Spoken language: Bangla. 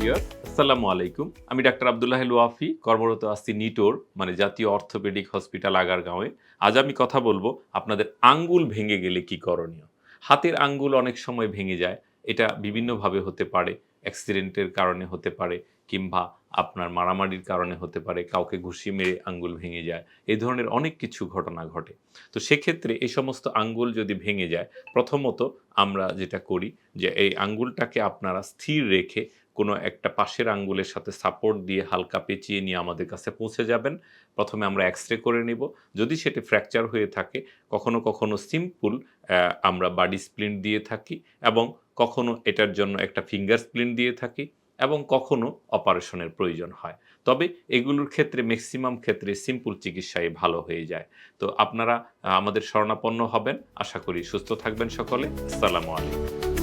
ডিয়ার আসসালামু আলাইকুম। আমি ডাক্তার আবদুল্লাহ ওয়াফি, কর্মরত আছি নিটোর মানে জাতীয় অর্থোপেডিক হসপিটাল আগারগাঁওয়ে। আজ আমি কথা বলব আপনাদের আঙ্গুল ভেঙে গেলে কি করণীয়? হাতের আঙ্গুল অনেক সময় ভেঙে যায়, এটা বিভিন্নভাবে হতে পারে, অ্যাক্সিডেন্টের কারণে হতে পারে, কিংবা আপনার মারামারির কারণে হতে পারে, কাউকে ঘুষি মেরে আঙ্গুল ভেঙে যায়, এই ধরনের অনেক কিছু ঘটনা ঘটে। তো সেক্ষেত্রে এই সমস্ত আঙ্গুল যদি ভেঙে যায়, প্রথমত আমরা যেটা করি যে এই আঙ্গুলটাকে আপনারা স্থির রেখে কোনো একটা পাশের আঙ্গুলের সাথে সাপোর্ট দিয়ে হালকা পেঁচিয়ে নিয়ে আমাদের কাছে পৌঁছে যাবেন। প্রথমে আমরা এক্স রে করে নেব। যদি সেটি ফ্র্যাকচার হয়ে থাকে, কখনো কখনো সিম্পল আমরা বাডি স্প্লিন্ট দিয়ে থাকি এবং কখনো এটার জন্য একটা ফিঙ্গার স্প্লিন্ট দিয়ে থাকি। এবং কখনো অপারেশনের প্রয়োজন হয়। তবে এগুলোর ক্ষেত্রে ম্যাক্সিমাম ক্ষেত্রে সিম্পল চিকিৎসায় ভালো হয়ে যায়। তো আপনারা আমাদের শরণাপন্ন হবেন। আশা করি সুস্থ থাকবেন সকলে। আসসালামু আলাইকুম।